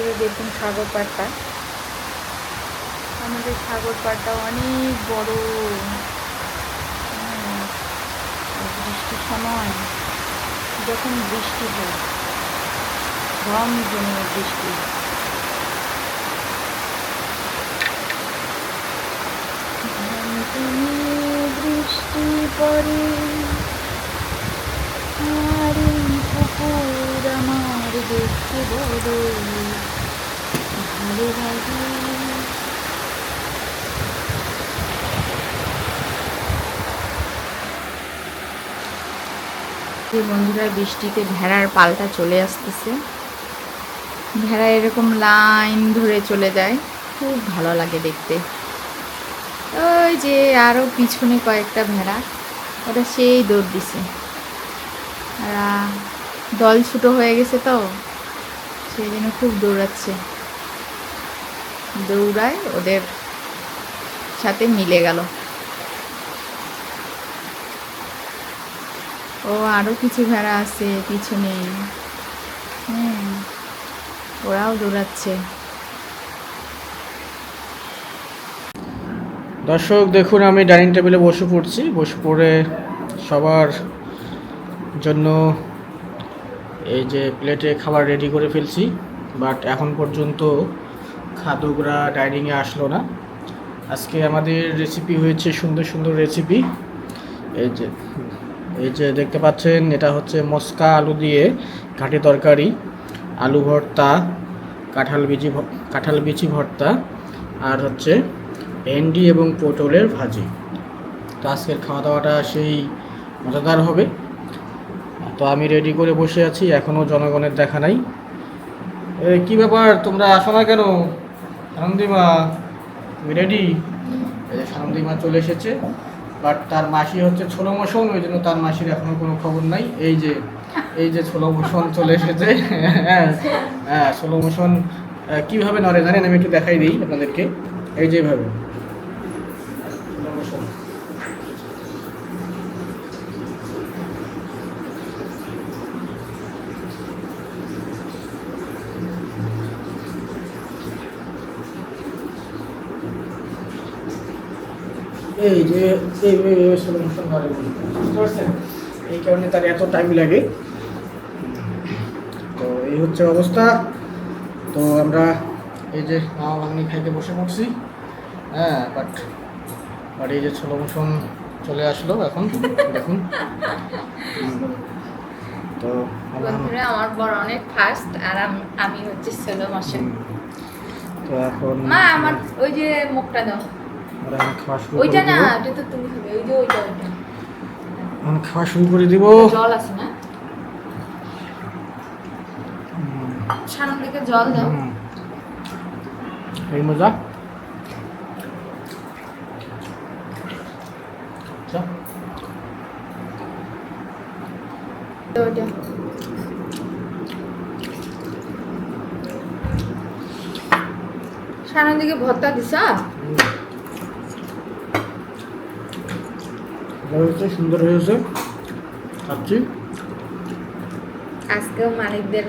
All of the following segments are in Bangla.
দূরে দেখুন সাগর পাড়টা। আমাদের সাগর পাড়টা অনেক বড়। বৃষ্টির সময়। যখন বৃষ্টি হয় রং জমিয়ে বৃষ্টি বৃষ্টি পরে আর পুকুর আমার দেখতে বড়। যে বন্ধুরা, বৃষ্টিতে ভেড়ার পালটা চলে আসতেছে। ভেড়া এরকম লাইন ধরে চলে যায়। খুব ভালো লাগে দেখতে। ওই যে আরও পিছনে কয়েকটা ভেড়া ওটা সেই দৌড় দিছে। দল ছোটো হয়ে গেছে তো, সেই জন্য খুব দৌড়াচ্ছে। দৌড়ায়, ওদের সাথে মিলে গেল। ও আরও কিছু ভেড়া আছে পিছনে হুম, ওরাও দৌড়াচ্ছে। দর্শক, দেখুন, আমি ডাইনিং টেবিলে বসে পড়ছি। বসে পড়ে সবার জন্য এই যে প্লেটে খাবার রেডি করে ফেলছি। বাট এখন পর্যন্ত খাদকরা ডাইনিংয়ে আসলো না। আজকে আমাদের রেসিপি হয়েছে সুন্দর সুন্দর রেসিপি এই যে এই যে দেখতে পাচ্ছেন, এটা হচ্ছে মস্কা আলু দিয়ে ঘাটি তরকারি, আলু ভর্তা, কাঁঠাল বিচি কাঁঠাল বিচি ভর্তা, আর হচ্ছে ভেন্ডি এবং পটলের ভাজি। তো আজকের খাওয়া দাওয়াটা সেই মজাদার হবে। তো আমি রেডি করে বসে আছি এখনও জনগণের দেখা নাই। কি ব্যাপার? তোমরা আসো না কেন? আনন্দিমা তুমি রেডি এই যে সানন্দিমা চলে এসেছে বাট তার মাসি হচ্ছে ছোলো মোশন ওই জন্য তার মাসির এখনও কোনো খবর নাই। এই যে এই যে ছোলো মোশন চলে এসেছে হ্যাঁ হ্যাঁ ছোলো মোশন কীভাবে নড়ে জানেন? আমি একটু দেখাই দিই আপনাদেরকে। এই যেভাবে এই যে এইভাবে স্লো মোশন করে বুঝতে পারছেন? এই কারণে তার এত টাইম লাগে। তো এই হচ্ছে অবস্থা। তো আমরা এই যে মামা মামনি খাইতে বসে পড়ছি। হ্যাঁ বাট বাট এই যে স্লো মোশন চলে আসলো এখন দেখুন। তো আমরা বন্ধুরা আমার বড় অনেক ফাস্ট আর আম- আমি হচ্ছে সেলো মাসে তো এখন মা আমার ওই যে মুখটা দাও। এখন খাওয়া শুরু করে ওইটা না দিব। তো তুমি খাবে ওই যে ওইটা ওইটা। এখন খাওয়া শুরু করে দিব। জল আছে না? হুম। সামনের দিকে জল দাও। এই মজা। আচ্ছা। সামনের দিকে ভর্তা দিছ? ভালো হয়েছে সুন্দর হয়েছে। খাচ্ছি। আজকেও মালিকদের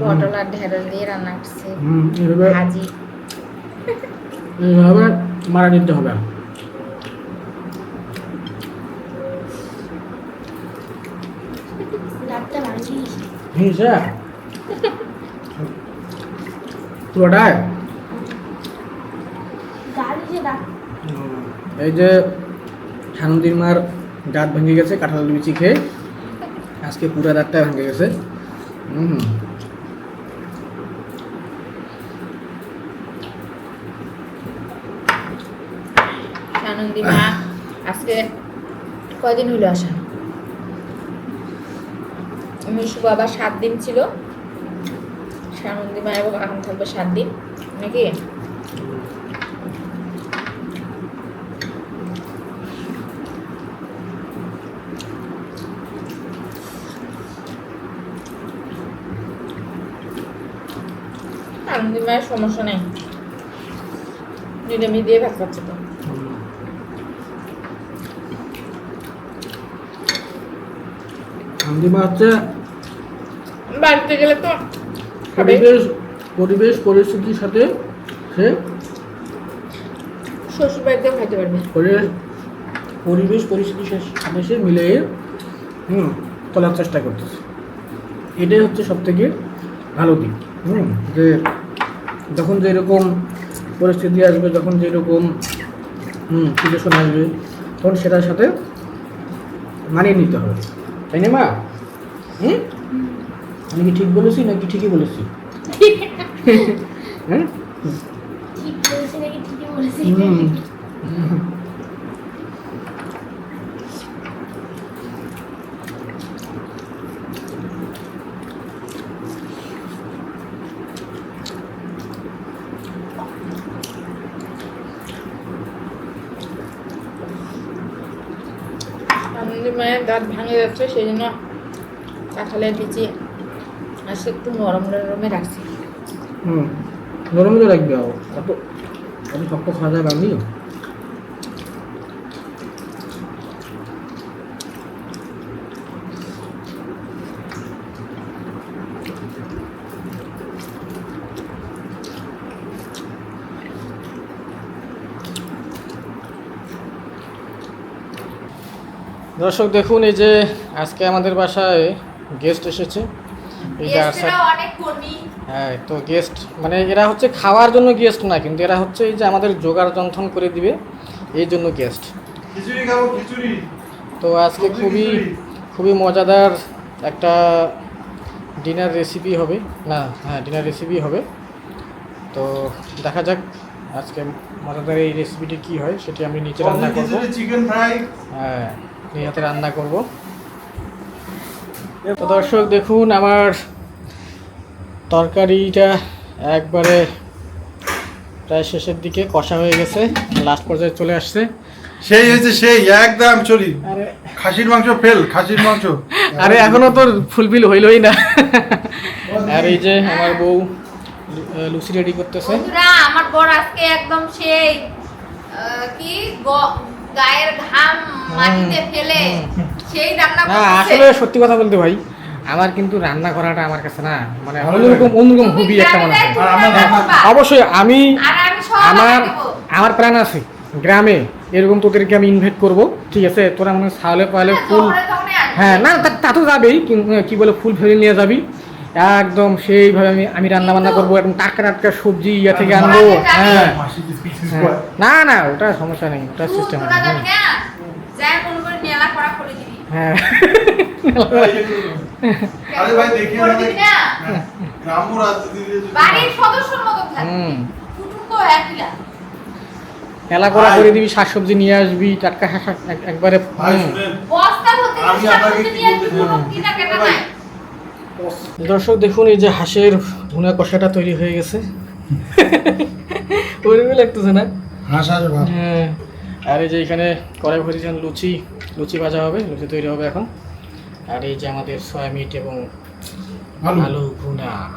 পটল আর ঢেঁড়স দিয়ে রান্না করছে। হুম এভাবে ভাজি। এইভাবে মারা নিতে হবে। হয়েছে? পুরোটাই? এই যে ঠানুদির মার দাঁত ভেঙে গেছে, কাঁঠাল লুচি খেয়ে। আজকে পুরো দাঁতটা ভেঙে গেছে। হুম আনন্দি মা, আজকে কয়দিন হইল আসা? মিশু বাবা সাত দিন ছিল। সানন্দি মা এবং এখন থাকবে সাত দিন, নাকি? আনন্দি মায়ের সমস্যা নেই। নিরামিষ দিয়ে ভাত খাচ্ছে তো। ঠান্ডিমা হচ্ছে বাড়িতে গেলে তো এদিকে পরিবেশ পরিস্থিতির সাথে সে শ্বশুর বাড়িতেও খাইতে পারবে। পরিবেশ পরিবেশ পরিস্থিতির সাথে সে মিলিয়ে হুম চলার চেষ্টা করতেছে। এটাই হচ্ছে সব থেকে ভালো দিক। হুম যে যখন যেরকম পরিস্থিতি আসবে যখন যেরকম হুম সিচুয়েশন আসবে তখন সেটার সাথে মানিয়ে নিতে হবে। তাই না মা? হুম? আমি কি ঠিক বলেছি নাকি ঠিকই বলেছি? হ্যাঁ ঠিক বলেছি নাকি ঠিকই বলেছি হুম আমাদের ভাঙে যাচ্ছে, সেই জন্য কাঁঠালের বিচি আজকে একটু নরম নরমে রাখছি। হুম, নরম তো রাখবে অত অত শক্ত খাওয়া যাবে আমি দর্শক দেখুন এই যে আজকে আমাদের বাসায় গেস্ট এসেছে। এই যে হ্যাঁ তো গেস্ট মানে এরা হচ্ছে খাওয়ার জন্য গেস্ট না কিন্তু এরা হচ্ছে এই যে আমাদের জোগাড় যন্ত্রণ করে দিবে এই জন্য গেস্ট তো আজকে খুবই খুবই মজাদার একটা ডিনার রেসিপি হবে। না হ্যাঁ ডিনার রেসিপি হবে। তো দেখা যাক আজকে মজাদার এই রেসিপিটি কী হয় সেটি আমি নিচে রান্না করব। চিকেন ফ্রাই হ্যাঁ। হাতে রান্না করব। তো দর্শক দেখুন আমার তরকারিটা একবারে প্রায় শেষের দিকে কষা হয়ে গেছে লাস্ট পর্যায়ে চলে আসছে। সেই হয়েছে সেই একদম চলি আরে খাসির মাংস ফেল খাসির মাংস। আরে এখনও তোর ফুলফিল হইলই না। আর এই যে আমার বউ লুচি রেডি করতেছে। বন্ধুরা আমার বর আজকে একদম সেই কি গ- গায়ের ঘাম মাটিতে ফেলে সেই রান্না না আসলে সত্যি কথা বলতে ভাই আমার কিন্তু রান্না করাটা আমার কাছে না মানে অন্যরকম অন্যরকম হবি একটা মনে হয়। অবশ্যই আমি আর আমি সব আমার আমার প্ল্যান আছে গ্রামে এরকম তোদেরকে আমি ইনভাইট করব ঠিক আছে? তোরা মনে হয় ছাওলে পালে হ্যাঁ, ফুল। হ্যাঁ না তা- তা তো যাবেই কিন্তু কি বলে ফুল ফেলে নিয়ে যাবি। একদম সেইভাবে আমি আমি রান্না বান্না করব একদম টাটকা টাটকা সবজি ইয়া থেকে আনব। হ্যাঁ। হ্যাঁ। না না ওটা সমস্যা নেই ওটা সিস্টেম করে মেলা করা করে দিবি। হ্যাঁ। করে দিবি শাকসবজি নিয়ে আসবি টাটকা শাক শাক এক- একবারে বস্তা ভর্তি দর্শক দেখুন এই যে হাঁসের ভুনা কষাটা তৈরি হয়ে গেছে। ওইরকমই লাগতেছে না? হাঁস হ্যাঁ। আর এই যে এখানে কড়াই ভরেছেন লুচি লুচি ভাজা হবে লুচি তৈরি হবে এখন। আর এই যে আমাদের সয়া মিট এবং আলু। আলু ভুনা।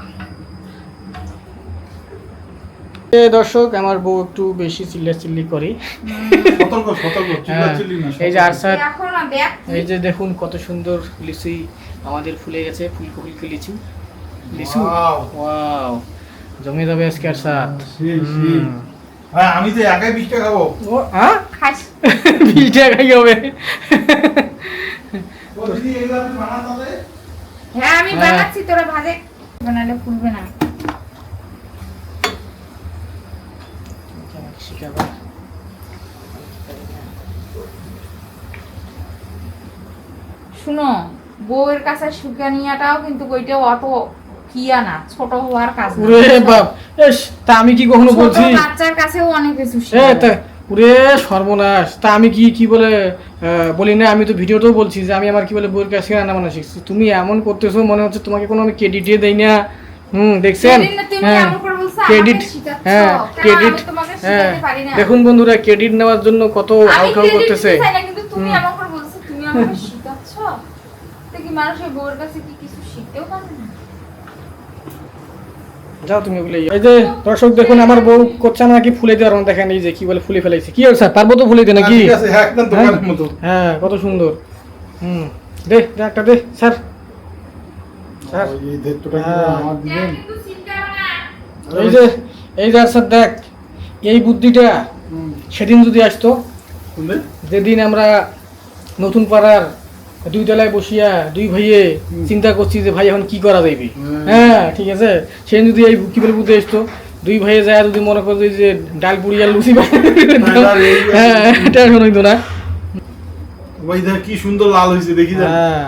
দর্শক আমার বউ একটু বেশি চিল্লা চিল্লি করে হ্যাঁ, এই যে আরসাদ এখন এই যে দেখুন কত সুন্দর লিচি আমাদের ফুলে গেছে ফুলকো ফুলকো লিচু। লিচু! ওয়াও জমে যাবে আজকে আর সাত। হ্যাঁ আমি তো একাই বিশটা খাব। ও হ্যাঁ? খাস। বিশ টাকাই হবে? হ্যাঁ আমি হ্যাঁ। বানাচ্ছি তোরা ভাজে। বানালে ফুলবে না। শুনো বউয়ের কাছে সুগানিয়াটাও কিন্তু ওইটাও অত কিয়া না ছোট হওয়ার কাজ। ওরে বাপ তা আমি কি কখনো বলছি? বাচ্চার কাছেও অনেক কিছু। ওরে সর্বনাশ তা আমি কি কি বলে বলি না আমি তো ভিডিওতেও বলছি যে আমি আমার কি বলে বইয়ের কাছে রান্না বান্না শিখছি। তুমি এমন করতেছো মনে হচ্ছে তোমাকে কোনো আমি ক্রেডিটে দেই না। হুম দেখছেন? হ্যাঁ ক্রেডিট হ্যাঁ ক্রেডিট হ্যাঁ? দেখুন বন্ধুরা ক্রেডিট নেওয়ার জন্য কত credit করতেছে। তুমি বলছো, তুমি আমাকে কাছে কি কিছু শিখতেও পারে না? যাও তুমি ওগুলো এই যে দর্শক দেখুন আমার বউ করছে নাকি ফুলে দেওয়ার মতো দেখেন এই যে কি বলে ফুলে ফেলাইছে। কি স্যার পারব তো ফুলে দে নাকি? হ্যাঁ হ্যাঁ? মতো। হ্যাঁ কত সুন্দর। হুম। দে একটা দে স্যার। স্যার। এই হ্যাঁ। হ্যাঁ, যে এই যে আচ্ছা দেখ এই বুদ্ধিটা সেদিন যদি আসতো যেদিন আমরা নতুন পাড়ার দুই তলায় বসিয়া দুই ভাইয়ে চিন্তা করছি যে ভাই এখন কি করা যাইবে? হ্যাঁ ঠিক আছে। সে যদি এই কি বলে বুদ্ধি আসতো দুই ভাইয়ে যায় যদি মনে করতো যে ডাল পুড়ি আর লুচি এই- হ্যাঁ এটা এখন হইতো না। ভাই দেখ কি সুন্দর লাল হয়েছে দেখি দেখ হ্যাঁ।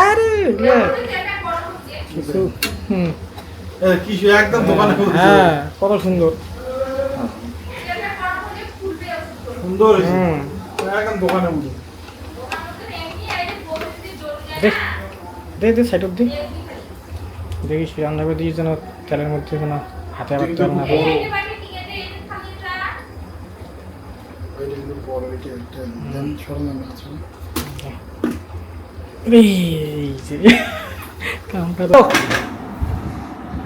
আরে কিছু হুম। এ, কি সু- একদম দোকানে খুলছে। হ্যাঁ কত সুন্দর। সুন্দর একদম দোকানের মতো। দেখ দে দে সাইড অব্দি দেখিস রান্না করে দিয়েছে যেন তেলের মধ্যে যেন হাতে আবার তেল না তো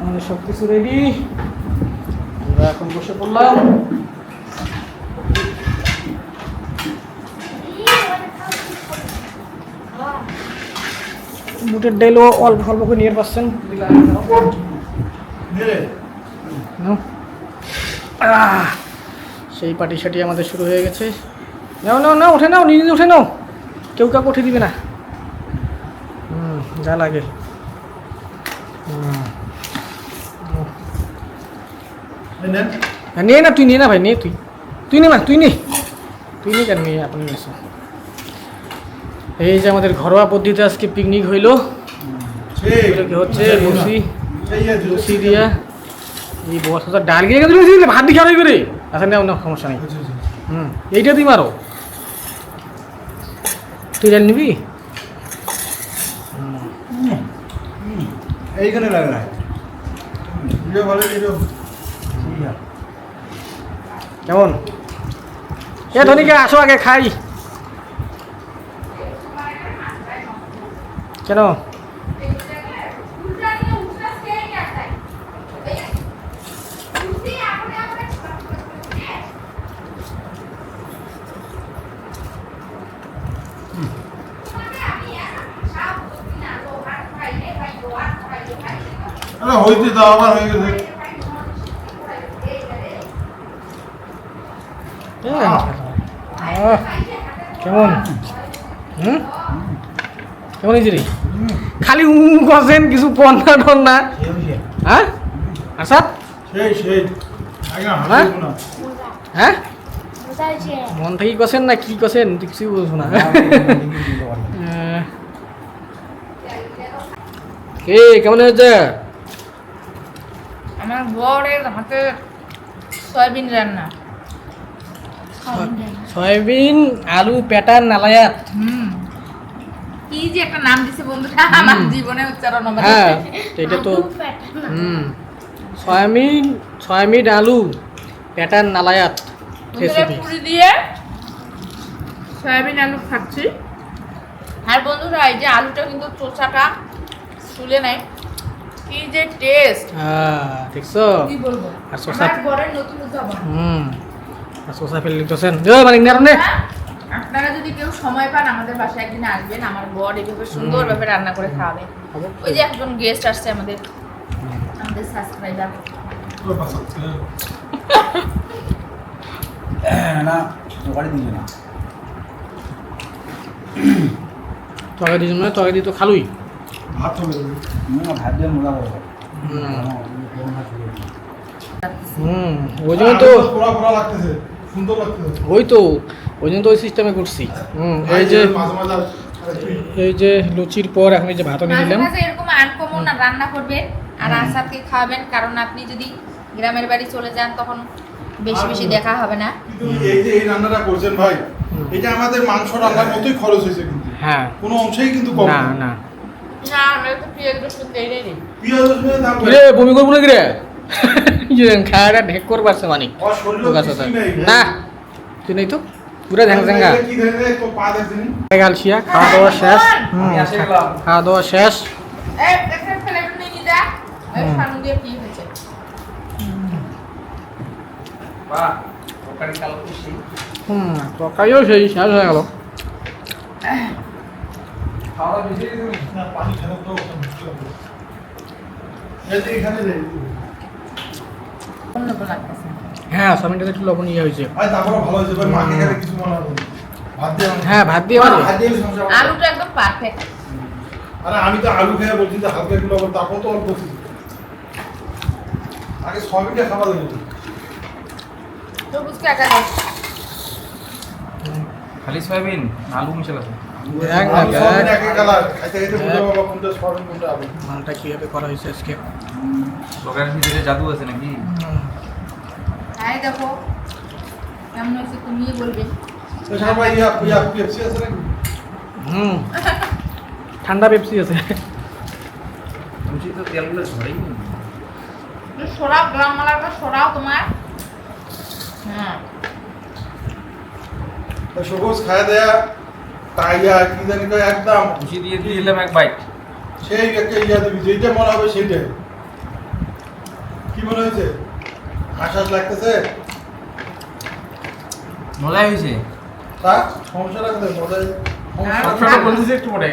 আমাদের সব কিছু রেডি আমরা এখন বসে পড়লাম। বুটের ডাইলও অল্প অল্প করে নিয়ে পাচ্ছেন। সেই পাটি সাটি আমাদের শুরু হয়ে গেছে। নাও নাও না উঠে নাও নিজে উঠে নাও। কেউ কাউকে উঠে দিবে না। হুম যা লাগে। হ্যাঁ, নিয়ে না তুই নিয়ে না ভাই নিয়ে তুই। তুই নে তুই নে। তুই নে কেন নিয়ে আপনি নিয়েছ এই যে আমাদের ঘরোয়া পদ্ধতিতে আজকে পিকনিক হইল। হচ্ছে? লুচি। লুচি দিয়া। এই ডাল গিয়ে গেছে ভাত দিয়ে খাওয়াই করে আচ্ছা সমস্যা নেই। আচ্ছা, আচ্ছা। হুম এইটা তুই মারো। তুই ডাল নিবি? এইখানে লাগে না কেমন? এ ধনিকে আসো আগে খাই। কেন? হইতে দাও হয়ে গেছে। কেমন? হুম? কেমন রে? খালি উ কছেন কিছু আচ্ছা সেই সেই হ্যাঁ? না হ্যাঁ মন থেকে কছেন না কি কছেন? কিছুই বলছো না। কে কেমন হয়েছে? আমার বরের হাতে সয়াবিন রান্না। সয়াবিন আলু প্যাটার নালায়াত। হুম। কি যে একটা নাম দিছে বন্ধুরা আমার জীবনে উচ্চারণ হবে হ্যাঁ এটা তো হুম। সয়াবিন সয়াবিন আলু প্যাটার নালায়াত রেসিপি পুরি দিয়ে সয়াবিন আলু খাচ্ছি। আর বন্ধুরা এই যে আলুটা কিন্তু চোষাটা শুলে নাই কি যে টেস্ট হ্যাঁ দেখছ? কি বলব? আর আমার ঘরের নতুন উদ্ভাবন। হুম। আর শসা ফেলে দিতেছেন। ও মানে নারনে হ্যাঁ? কেউ সময় পান আমাদের বাসায় একদিন আসবেন আমার বর এইভাবে সুন্দরভাবে রান্না করে খাওয়াবে। ওই যে একজন গেস্ট আসছে আমাদের আমাদের সাবস্ক্রাইবার না দিল না। মানে তো খালুই। ভাত চলে যাবে না ভাত দিয়ে মোড়া বড় হুম ওই জন্য তো পোড়া পোড়া লাগতেছে সুন্দর লাগতেছে। ওই তো ওই জন্য তো ওই সিস্টেমে করছি হুম এই যে এই যে লুচির পর এখন এই যে ভাতও নিয়ে মাঝে এরকম আনকমন রান্না করবেন আর আসাদকে খাওয়াবেন কারণ আপনি যদি গ্রামের বাড়ি চলে যান তখন বেশি বেশি দেখা হবে না। এই যে এই রান্নাটা করছেন ভাই এটা আমাদের মাংস রান্নার মতোই খরচ হয়েছে কিন্তু। হ্যাঁ। কোনো অংশেই কিন্তু কম না না। না। না আমরা তো পেঁয়াজ রসুন দেই নাই রে। পেঁয়াজ রসুনের দাম রে বমি করব নাকি রে? ইয়ে, খাওয়াটা ঢেক করব আসছে মানে। না তুই নেই তো? পুরা ঝ্যাং ঝ্যাঙ্গা এটা কি ধরনের তো পা দেখছেন গালছিয়া খাওয়া দাওয়া শেষ। খাওয়া দাওয়া। শেষ। হুম। তরকারিও সেই শেষ হয়ে গেল। এখানে হ্যাঁ চাউমিনটাতে একটু লবণ ইয়ে হয়েছে। তারপরে ভালো হয়েছে ভাই মাকে কিছু মনে হবে না। ভাত দিয়ে হ্যাঁ ভাত দিয়ে ভালো ভাত দিয়ে সমস্যা আলুটা একদম পারফেক্ট আরে আমি তো আলু খেয়ে বলছি যে হালকা একটু লবণ তারপর তো অল্প ছিল। আগে সবইটা খাবার দেবো তরমুজকে একা দাও খালি সয়াবিন আলু আলু মালটা কীভাবে করা হয়েছে আজকে? ভিতরে জাদু আছে নাকি? তাই দেখো। কেমন হয়েছে তুমি বলবে। হুম। ঠান্ডা পেপসি আছে। তুমি তো তেলগুলো ঝরেই সরাও গ্রাম মালাটা সরাও তোমার হ্যাঁ। সবুজ খায় দেয়া তাই আর কি জানি কয় একদম। খুশি দিয়ে দিয়ে দিলাম এক বাইট সেই একটা ইয়া দিবি যেইটা মনে হবে সেইটাই। কি মনে হয়েছে? আশ্বাস লাগতেছে? মজাই হয়েছে। তা? সমস্যা লাগবে মজাই। আর বলতেছি একটু পরে।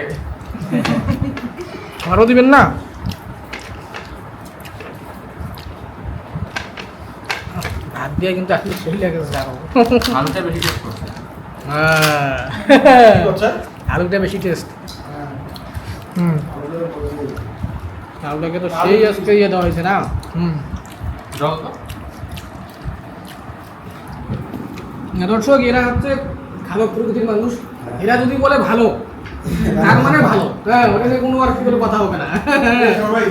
আরও দিবেন না? ভাত দিয়ে কিন্তু আসলে সেই লেগেছে আলুটা বেশি টেস্ট করছে। আলুটা বেশি টেস্ট হ্যাঁ। হুম। আলুটাকে তো সেই আজকে ইয়ে দেওয়া হয়েছে না? হুম। জল তো দর্শক এরা হচ্ছে ভালো প্রকৃতির মানুষ। এরা যদি বলে ভালো তার মানে ভালো। হ্যাঁ ওটা নিয়ে কোনো আর কি কথা হবে না। সবাই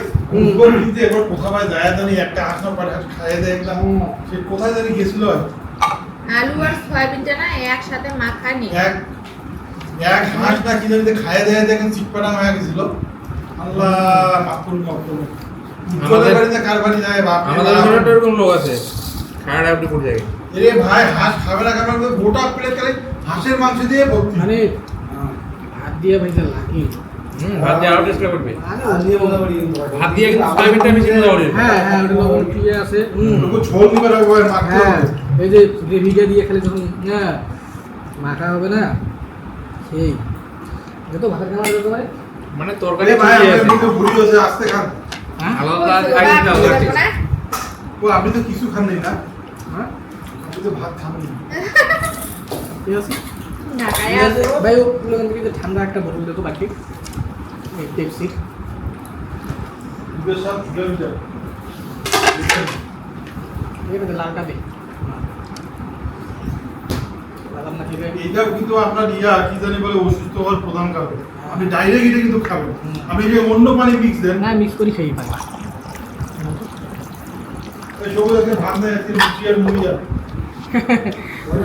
কোথাও ভাই যায় জানি একটা আসনা পারে খাইয়ে দেয় একদম সে কোথায় জানি গেছিল? আলু আর সয়াবিনটা না একসাথে মাখানি এক এক হাঁস না কি জানি খাইয়ে দেয় দেখেন চিটপাটাং হয়ে গেছিল। আল্লাহ আমাদের- বাড়িতে কার বাড়ি যায় বাপ আমাদের তো এরকম লোক আছে। খাড়া আপনি এরে ভাই হাঁস খাবে না খাবে না গোটা প্লেট খালি হাঁসের মাংস দিয়ে ভর্তি। মানে ভাত দিয়ে ভাইতে লাগে। ভাত দিয়ে আরও টেস্ট করবে। ভাত দিয়ে সয়াবিনটা বেশি মজা হবে হ্যাঁ হ্যাঁ ওটা লবণ দিয়ে আছে? হুম। ঝোল দিবে রাখব মাখতে হ্যাঁ এই যে গ্রেভিটা দিয়ে খেলে যখন হ্যাঁ মাখা হবে না সেই। এটা তো ভাতের খাবার যেতে পারে মানে তরকারি ভাই আছে। তো হয়েছে আসতে খান। হ্যাঁ? আলাদা ও আপনি তো কিছু খান নাই না? হ্যাঁ? আপনি তো ভাত ঠিক আছে ভাই ওগুলো কিন্তু ঠান্ডা একটা বোতল দিত বাকি পেপসি যাবে লালটা দে বাদাম না খেলে এইটাও কিন্তু আপনার ইয়া কি জানি বলে অসুস্থ হওয়ার প্রধান কারণ আপনি ডাইরেক্ট এটা কিন্তু খাবেন আপনি যে অন্য পানি মিক্স দেন না মিক্স করে খেয়ে পাই ওই সবুজ ভাত নেই মুড়ি আর 呵呵不